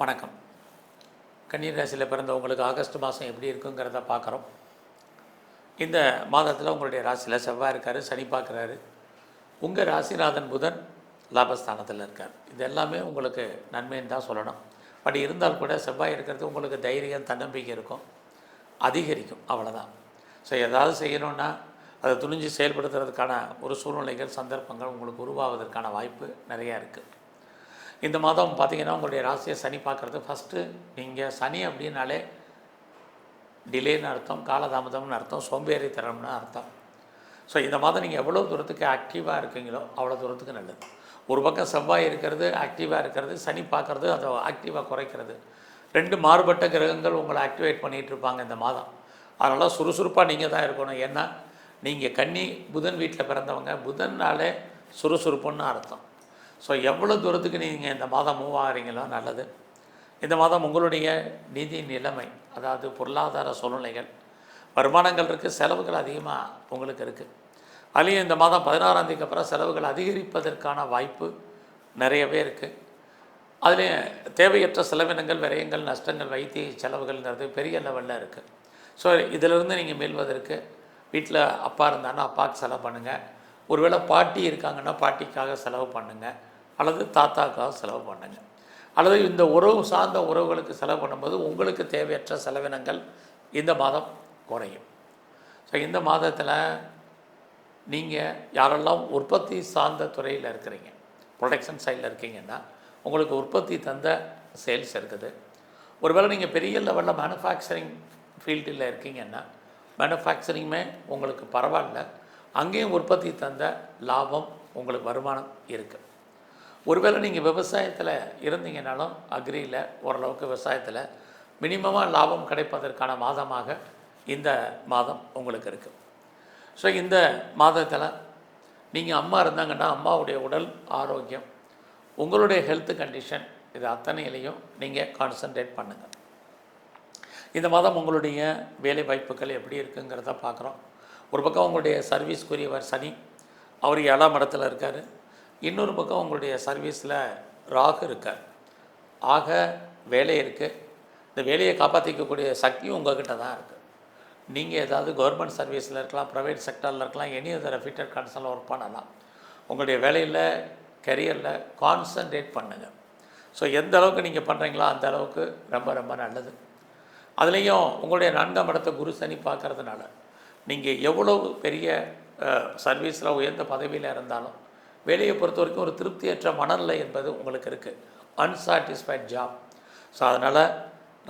வணக்கம். கன்னீர் ராசியில் பிறந்தவங்களுக்கு ஆகஸ்ட் மாதம் எப்படி இருக்குங்கிறத பார்க்குறோம். இந்த மாதத்தில் உங்களுடைய ராசியில் செவ்வாய் இருக்கார் சனி பார்க்குறாரு. உங்கள் ராசிநாதன் புதன் லாபஸ்தானத்தில் இருக்கார். இது எல்லாமே உங்களுக்கு நன்மைன்னு தான் சொல்லணும். பட் இருந்தால் கூட செவ்வாய் இருக்கிறது உங்களுக்கு தைரியம் தன்னம்பிக்கை இருக்கும். அதிகரிக்கும் அவ்வளோதான் ஸோ ஏதாவது செய்யணுன்னா அதை துணிஞ்சு செயல்படுத்துறதுக்கான ஒரு சூழ்நிலைகள் சந்தர்ப்பங்கள் உங்களுக்கு உருவாவதற்கான வாய்ப்பு நிறையா இருக்குது இந்த மாதம் பார்த்தீங்கன்னா உங்களுடைய ராசியை சனி பார்க்குறது ஃபஸ்ட்டு நீங்கள் சனி அப்படின்னாலே டிலேன்னு அர்த்தம் காலதாமதம்னு அர்த்தம் சோம்பேறித்தனம்னு அர்த்தம். ஸோ இந்த மாதம் நீங்கள் எவ்வளோ தூரத்துக்கு ஆக்டிவாக இருக்கீங்களோ அவ்வளோ தூரத்துக்கு நல்லது. ஒரு பக்கம் செவ்வாய் இருக்கிறது ஆக்டிவாக இருக்கிறது சனி பார்க்குறது அதை ஆக்டிவாக குறைக்கிறது. ரெண்டு மாறுபட்ட கிரகங்கள் உங்களை ஆக்டிவேட் பண்ணிகிட்டு இருப்பாங்க இந்த மாதம். அதனால் சுறுசுறுப்பாக நீங்கள் தான் இருக்கணும். ஏன்னா நீங்கள் கன்னி புதன் வீட்டில் பிறந்தவங்க புதன்னாலே சுறுசுறுப்புன்னு அர்த்தம். ஸோ எவ்வளோ தூரத்துக்கு நீங்கள் இந்த மாதம் மூவ் ஆகிறீங்களோ நல்லது. இந்த மாதம் உங்களுடைய நிதி நிலைமை அதாவது பொருளாதார சூழ்நிலைகள் வருமானங்கள் இருக்குது செலவுகள் அதிகமாக உங்களுக்கு இருக்குது அதுலேயும் இந்த மாதம் பதினாறாம் தேதிக்கு அப்புறம் செலவுகள் அதிகரிப்பதற்கான வாய்ப்பு நிறையவே இருக்குது அதுலேயும் தேவையற்ற செலவினங்கள் விரயங்கள் நஷ்டங்கள் வைத்திய செலவுகள்ங்கிறது பெரிய லெவலில் இருக்குது ஸோ இதிலிருந்து நீங்கள் மீள்வதற்கு வீட்டில் அப்பா இருந்தாங்கன்னா அப்பாவுக்கு செலவு பண்ணுங்கள் ஒருவேளை பாட்டி இருக்காங்கன்னா பாட்டிக்காக செலவு பண்ணுங்கள் அல்லது தாத்தாக்காக செலவு பண்ணுங்கள் அல்லது இந்த உறவு சார்ந்த உறவுகளுக்கு செலவு பண்ணும்போது உங்களுக்கு தேவையற்ற செலவினங்கள் இந்த மாதம் குறையும். ஸோ இந்த மாதத்தில் நீங்கள் யாரெல்லாம் உற்பத்தி சார்ந்த துறையில் இருக்கிறீங்க ப்ரொடக்ஷன் சைடில் இருக்கீங்கன்னா உங்களுக்கு உற்பத்தி தந்த சேல்ஸ் இருக்குது. ஒருவேளை நீங்கள் பெரிய லெவலில் மேனுஃபேக்சரிங் ஃபீல்டில் இருக்கீங்கன்னா மேனுஃபேக்சரிங்குமே உங்களுக்கு பரவாயில்ல. அங்கேயும் உற்பத்தி தந்த லாபம் உங்களுக்கு வருமானம் இருக்குது ஒருவேளை நீங்கள் விவசாயத்தில் இருந்தீங்கனாலும் அக்ரியில் ஓரளவுக்கு விவசாயத்தில் மினிமமாக லாபம் கிடைப்பதற்கான மாதமாக இந்த மாதம் உங்களுக்கு இருக்குது ஸோ இந்த மாதத்தில் நீங்கள் அம்மா இருந்தாங்கன்னா அம்மாவுடைய உடல் ஆரோக்கியம் உங்களுடைய ஹெல்த் கண்டிஷன் இது அத்தனையிலையும் நீங்கள் கான்சன்ட்ரேட் பண்ணுங்கள் இந்த மாதம் உங்களுடைய வேலை வாய்ப்புகள் எப்படி இருக்குங்கிறத பார்க்குறோம் ஒரு பக்கம் உங்களுடைய சர்வீஸ்க்குரியவர் சனி அவர் ஏழாம் இடத்துல இருக்கார். இன்னொரு பக்கம் உங்களுடைய சர்வீஸில் ராகு இருக்கார். ஆக வேலை இருக்குது இந்த வேலையை காப்பாற்றிக்கக்கூடிய சக்தியும் உங்ககிட்ட தான் இருக்குது நீங்கள் ஏதாவது கவர்மெண்ட் சர்வீஸில் இருக்கலாம் ப்ரைவேட் செக்டரில் இருக்கலாம் எனி அதர் ஃபிட்டர் கன்சர்னில் ஒர்க் பண்ணலாம். உங்களுடைய வேலையில் கெரியரில் கான்சன்ட்ரேட் பண்ணுங்கள் ஸோ எந்த அளவுக்கு நீங்கள் பண்ணுறீங்களோ அந்த அளவுக்கு ரொம்ப ரொம்ப நல்லது. அதுலேயும் உங்களுடைய நான்காம் இடத்தை குரு சனி பார்க்கறதுனால நீங்கள் எவ்வளவு பெரிய சர்வீஸில் உயர்ந்த பதவியில் இருந்தாலும் வேலையை பொறுத்த வரைக்கும் ஒரு திருப்தியற்ற மனநிலை என்பது உங்களுக்கு இருக்குது அன்சாட்டிஸ்ஃபைட் ஜாப் ஸோ அதனால்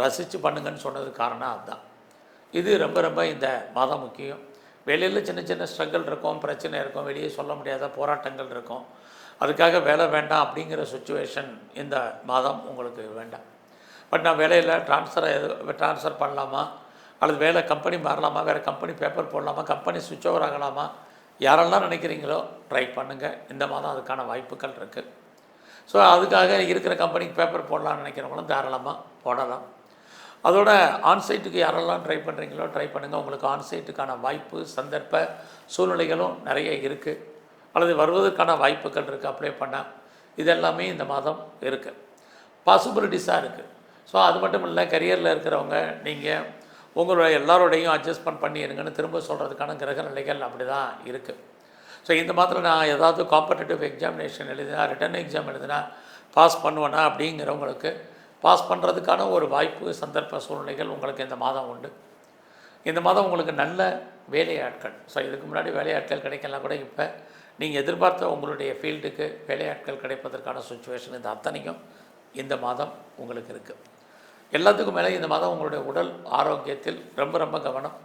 ரசித்து பண்ணுங்கன்னு சொன்னது காரணம் அதுதான் இது ரொம்ப ரொம்ப இந்த மாதம் முக்கியம். வெளியில் சின்ன சின்ன ஸ்ட்ரகிள் இருக்கும் பிரச்சனை இருக்கும் வெளியே சொல்ல முடியாத போராட்டங்கள் இருக்கும். அதுக்காக வேலை வேண்டாம் அப்படிங்கிற சுச்சுவேஷன் இந்த மாதம் உங்களுக்கு வேண்டாம். பட் நான் வேலையில் ட்ரான்ஸ்ஃபர் எது ட்ரான்ஸ்ஃபர் பண்ணலாமா? அல்லது வேலை கம்பெனி மாறலாமா? வேறு கம்பெனி பேப்பர் போடலாமா? கம்பெனி சுவிட்ச் ஓவர் ஆகலாமா? யாரெல்லாம் நினைக்கிறீங்களோ ட்ரை பண்ணுங்கள் இந்த மாதம் அதுக்கான வாய்ப்புகள் இருக்குது ஸோ அதுக்காக இருக்கிற கம்பெனிக்கு பேப்பர் போடலாம்னு நினைக்கிறவங்களும் தாராளமாக போடலாம். அதோட ஆன்சைட்டுக்கு யாரெல்லாம் ட்ரை பண்ணுறீங்களோ ட்ரை பண்ணுங்கள் உங்களுக்கு ஆன்சைட்டுக்கான வாய்ப்பு சந்தர்ப்ப சூழ்நிலைகளும் நிறைய இருக்குது அல்லது வருவதற்கான வாய்ப்புகள் இருக்குது அப்ளை பண்ணால் இதெல்லாமே இந்த மாதம் இருக்குது பாசிபிலிட்டிஸாக இருக்குது ஸோ அது மட்டும் இல்லை கரியரில் இருக்கிறவங்க நீங்கள் உங்களுடைய எல்லாரோடையும் அட்ஜஸ்ட்மெண்ட் பண்ணி இருங்கன்னு திரும்ப சொல்கிறதுக்கான கிரக நிலைகள் அப்படி தான் இருக்குது ஸோ இந்த மாதத்தில் நான் ஏதாவது காம்படிட்டிவ் எக்ஸாமினேஷன் எழுதினா ரிட்டன் எக்ஸாம் எழுதினா பாஸ் பண்ணுவேனா அப்படிங்கிறவங்களுக்கு பாஸ் பண்ணுறதுக்கான ஒரு வாய்ப்பு சந்தர்ப்ப சூழ்நிலைகள் உங்களுக்கு இந்த மாதம் உண்டு. இந்த மாதம் உங்களுக்கு நல்ல வேலையாட்கள். ஸோ இதுக்கு முன்னாடி வேலையாட்கள் கிடைக்கலாம் கூட இப்போ. நீங்கள் எதிர்பார்த்த உங்களுடைய ஃபீல்டுக்கு வேலையாட்கள் கிடைப்பதற்கான சுச்சுவேஷன் இந்த அத்தனையும் இந்த மாதம் உங்களுக்கு இருக்குது எல்லாத்துக்கும் மேலே இந்த மாதம் உங்களுடைய உடல் ஆரோக்கியத்தில் ரொம்ப ரொம்ப கவனம்.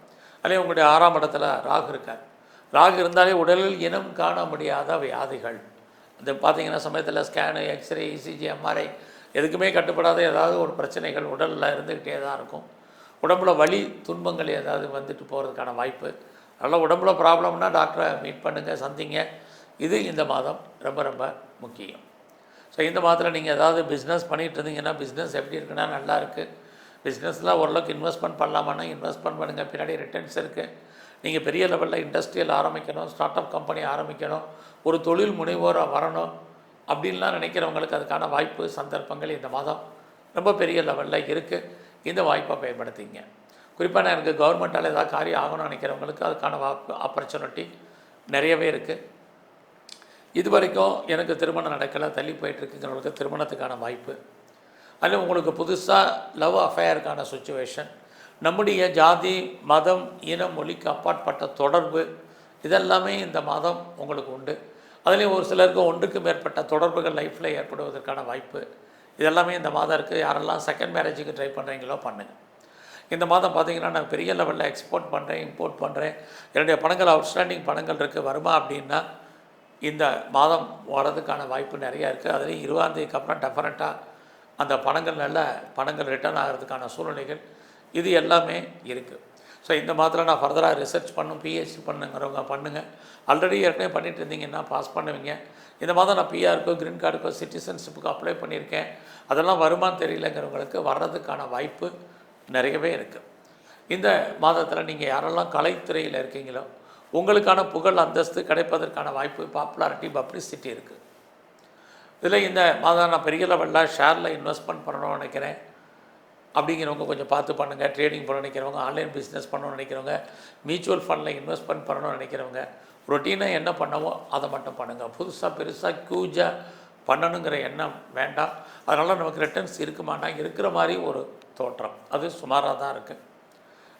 அதே உங்களுடைய ஆறாம் இடத்துல ராகு இருக்கார். ராகு இருந்தாலே உடலில் இனம் காண முடியாத வியாதிகள். இந்த பார்த்தீங்கன்னா சமயத்தில் ஸ்கேனு எக்ஸ்ரே இசிஜி எம்ஆர்ஐ எதுக்குமே கட்டுப்படாத ஏதாவது ஒரு பிரச்சனைகள் உடலில் இருந்துக்கிட்டே தான் இருக்கும். உடம்புல வலி துன்பங்கள் ஏதாவது வந்துட்டு போகிறதுக்கான வாய்ப்பு. அதனால் உடம்புல ப்ராப்ளம்னா டாக்டரை மீட் பண்ணுங்கள் சந்திங்க. இது இந்த மாதம் ரொம்ப ரொம்ப முக்கியம். ஸோ இந்த மாதத்தில் நீங்கள் ஏதாவது பிஸ்னஸ் பண்ணிகிட்டு இருந்தீங்கன்னா பிஸ்னஸ் எப்படி இருக்குன்னா நல்லா இருக்குது பிஸ்னஸில் ஓரளவுக்கு இன்வெஸ்ட்மெண்ட் பண்ணலாமானா இன்வெஸ்ட்மெண்ட் பண்ணுங்கள் பின்னாடி ரிட்டர்ன்ஸ் இருக்குது நீங்கள் பெரிய லெவலில் இண்டஸ்ட்ரியல் ஆரம்பிக்கணும் ஸ்டார்ட் அப் கம்பெனி ஆரம்பிக்கணும் ஒரு தொழில் முனைவோராக வரணும் அப்படின்லாம் நினைக்கிறவங்களுக்கு அதுக்கான வாய்ப்பு சந்தர்ப்பங்கள் இந்த மாதம் ரொம்ப பெரிய லெவலில் இருக்குது இந்த வாய்ப்பை பயன்படுத்திங்க. குறிப்பாக நான் எனக்கு கவர்மெண்ட்டால் ஏதாவது காரியம் ஆகணும்னு நினைக்கிறவங்களுக்கு அதுக்கான வாய்ப்பு ஆப்பர்ச்சுனிட்டி நிறையவே இருக்குது இது வரைக்கும் எனக்கு திருமணம் நடக்கலை தள்ளி போயிட்டுருக்குங்கிறவங்களுக்கு திருமணத்துக்கான வாய்ப்பு. அதில் உங்களுக்கு புதுசாக லவ் அஃபேருக்கான சுச்சுவேஷன் நம்முடைய ஜாதி மதம் இனம் மொழிக்கு அப்பாற்பட்ட தொடர்பு இதெல்லாமே இந்த மாதம் உங்களுக்கு உண்டு. அதுலேயும் ஒரு சிலருக்கு ஒன்றுக்கு மேற்பட்ட தொடர்புகள் லைஃப்பில் ஏற்படுவதற்கான வாய்ப்பு. இதெல்லாமே இந்த மாதம் இருக்குது யாரெல்லாம் செகண்ட் மேரேஜுக்கு ட்ரை பண்ணுறீங்களோ பண்ணுங்கள் இந்த மாதம் பார்த்தீங்கன்னா நான் பெரிய லெவலில் எக்ஸ்போர்ட் பண்ணுறேன் இம்போர்ட் பண்ணுறேன் என்னுடைய பணங்கள் அவுட்ஸ்டாண்டிங் பணங்கள் இருக்குது வருமா அப்படின்னா இந்த மாதம் வர்றதுக்கான வாய்ப்பு நிறையா இருக்குது அதுலேயும் இருபதாந்தேதிக்கு அப்புறம் டெஃபரெண்ட்டாக அந்த பணங்கள் நல்ல பணங்கள் ரிட்டர்ன் ஆகிறதுக்கான சூழ்நிலைகள் இது எல்லாமே இருக்குது ஸோ இந்த மாதத்தில் நான் ஃபர்தராக ரிசர்ச் பண்ணும் பிஹெச்டி பண்ணுங்கிறவங்க பண்ணுங்கள் ஆல்ரெடி ஏற்கனவே பண்ணிட்டு இருந்தீங்கன்னா பாஸ் பண்ணுவீங்க. இந்த மாதம் நான் பிஆருக்கோ க்ரீன் கார்டுக்கோ சிட்டிசன்ஷிப்புக்கு அப்ளை பண்ணியிருக்கேன். அதெல்லாம் வருமானு தெரியலங்கிறவங்களுக்கு வர்றதுக்கான வாய்ப்பு நிறையவே இருக்குது இந்த மாதத்தில் நீங்கள் யாரெல்லாம் கலைத்துறையில் இருக்கீங்களோ உங்களுக்கான புகழ் அந்தஸ்து கிடைப்பதற்கான வாய்ப்பு பாப்புலாரிட்டி பப்ளிசிட்டி இருக்குது இதில் இந்த மாதம் நான் பெரிய லெவலில் ஷேரில் இன்வெஸ்ட்மெண்ட் பண்ணணும்னு நினைக்கிறேன். அப்படிங்கிறவங்க கொஞ்சம் பார்த்து பண்ணுங்கள் ட்ரேடிங் பண்ண நினைக்கிறவங்க ஆன்லைன் பிஸ்னஸ் பண்ணணும்னு நினைக்கிறவங்க மியூச்சுவல் ஃபண்டில் இன்வெஸ்ட்மெண்ட் பண்ணணும்னு நினைக்கிறவங்க ரொட்டீனாக என்ன பண்ணவோ அதை மட்டும் பண்ணுங்கள் புதுசாக பெருசாக க்யூஜாக பண்ணணுங்கிற எண்ணம் வேண்டாம். அதனால் நமக்கு ரிட்டர்ன்ஸ் இருக்குமானா இருக்கிற மாதிரி ஒரு தோற்றம். அது சுமாராக தான் இருக்குது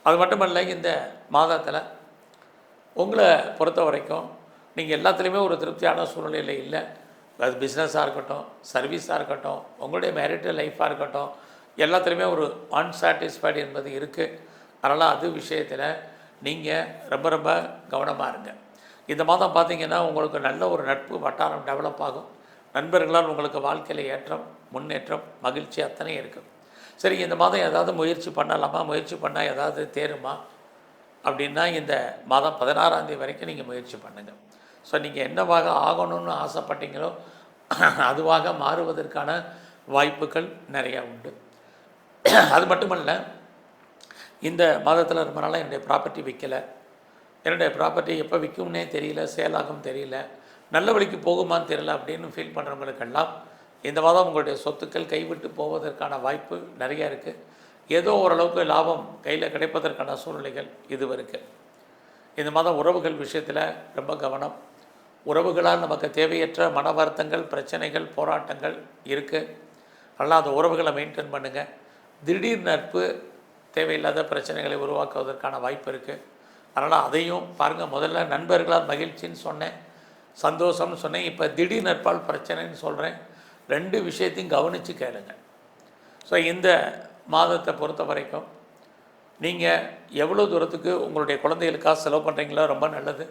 அது மட்டுமல்ல இந்த மாதத்தில் உங்களை பொறுத்த வரைக்கும் நீங்கள் எல்லாத்துலேயுமே ஒரு திருப்தியான சூழ்நிலையில் இல்லை. அது பிஸ்னஸாக இருக்கட்டும் சர்வீஸாக இருக்கட்டும் உங்களுடைய மேரிட்டல் லைஃப்பாக இருக்கட்டும் எல்லாத்துலேயுமே ஒரு அன்சாட்டிஸ்ஃபைடு என்பது இருக்குது அதனால் அது விஷயத்தில் நீங்கள் ரொம்ப ரொம்ப கவனமாக இருங்க. இந்த மாதம் பார்த்தீங்கன்னா உங்களுக்கு நல்ல ஒரு நட்பு வட்டாரம் டெவலப் ஆகும். நண்பர்களால் உங்களுக்கு வாழ்க்கையில் ஏற்றம் முன்னேற்றம் மகிழ்ச்சி அத்தனை இருக்கும் சரி இந்த மாதம் ஏதாவது முயற்சி பண்ணலாமா? முயற்சி பண்ணால் ஏதாவது தேருமா? அப்படின்னா இந்த மாதம் பதினாறாம் தேதி வரைக்கும் நீங்கள் முயற்சி பண்ணுங்கள் ஸோ நீங்கள் என்னவாக ஆகணும்னு ஆசைப்பட்டீங்களோ அதுவாக மாறுவதற்கான வாய்ப்புகள் நிறையா உண்டு. அது மட்டுமல்ல இந்த மாதத்தில் ரொம்ப நாளாக என்னுடைய ப்ராப்பர்ட்டி விற்கலை என்னுடைய ப்ராப்பர்ட்டி எப்போ விற்கும்னே தெரியல சேலாகும் தெரியல நல்ல வழிக்கு போகுமான்னு தெரியல அப்படின்னு ஃபீல் பண்ணுறவங்களுக்கெல்லாம் இந்த மாதம் உங்களுடைய சொத்துக்கள் கைவிட்டு போவதற்கான வாய்ப்பு நிறையா இருக்குது ஏதோ ஓரளவுக்கு லாபம் கையில் கிடைப்பதற்கான சூழ்நிலைகள் இது இருக்குது இந்த மாதம் உறவுகள் விஷயத்தில் ரொம்ப கவனம். உறவுகளால் நமக்கு தேவையற்ற மன வருத்தங்கள் பிரச்சனைகள் போராட்டங்கள் இருக்குது நல்லா அந்த உறவுகளை மெயின்டைன் பண்ணுங்கள் திடீர் நட்பு தேவையில்லாத பிரச்சனைகளை உருவாக்குவதற்கான வாய்ப்பு இருக்குது அதனால் அதையும் பாருங்கள் முதல்ல நண்பர்களால் மகிழ்ச்சின்னு சொன்னேன் சந்தோஷம்னு சொன்னேன் இப்போ திடீர் நட்பால் பிரச்சனைன்னு சொல்கிறேன் ரெண்டு விஷயத்தையும் கவனித்து கேளுங்கள் ஸோ இந்த மாதத்தை பொறுத்த வரைக்கும் நீங்கள் எவ்வளோ தூரத்துக்கு உங்களுடைய குழந்தைகளுக்காக செலவு பண்ணுறீங்களோ ரொம்ப நல்லது.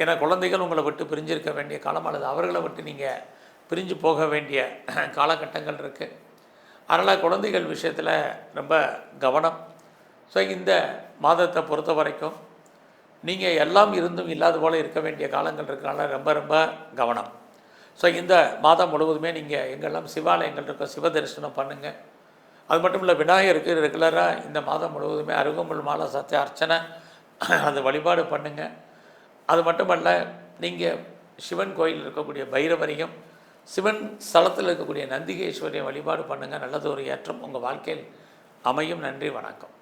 ஏன்னா குழந்தைகள் உங்களை விட்டு பிரிஞ்சிருக்க வேண்டிய காலம் அல்லது அவர்களை விட்டு நீங்கள் பிரிஞ்சு போக வேண்டிய காலகட்டங்கள் இருக்குது அதனால் குழந்தைகள் விஷயத்தில் ரொம்ப கவனம். ஸோ இந்த மாதத்தை பொறுத்த வரைக்கும் நீங்கள் எல்லாம் இருந்தும் இல்லாத போல் இருக்க வேண்டிய காலங்கள் இருக்கனால ரொம்ப ரொம்ப கவனம். ஸோ இந்த மாதம் முழுவதுமே நீங்கள் எங்கெல்லாம் சிவாலயங்கள் இருக்கோ சிவ தரிசனம் பண்ணுங்கள் அது மட்டும் இல்லை விநாயகருக்கு ரெகுலராக இந்த மாதம் முழுவதுமே அருகம்புல் மாலை சத்திய அர்ச்சனை அந்த வழிபாடு பண்ணுங்கள் அது மட்டுமல்ல நீங்கள் சிவன் கோயில் இருக்கக்கூடிய பைரவரையும் சிவன் ஸ்தலத்தில் இருக்கக்கூடிய நந்திகேஸ்வரியை வழிபாடு பண்ணுங்கள் நல்லது ஒரு ஏற்றம் உங்கள் வாழ்க்கையில் அமையும். நன்றி வணக்கம்.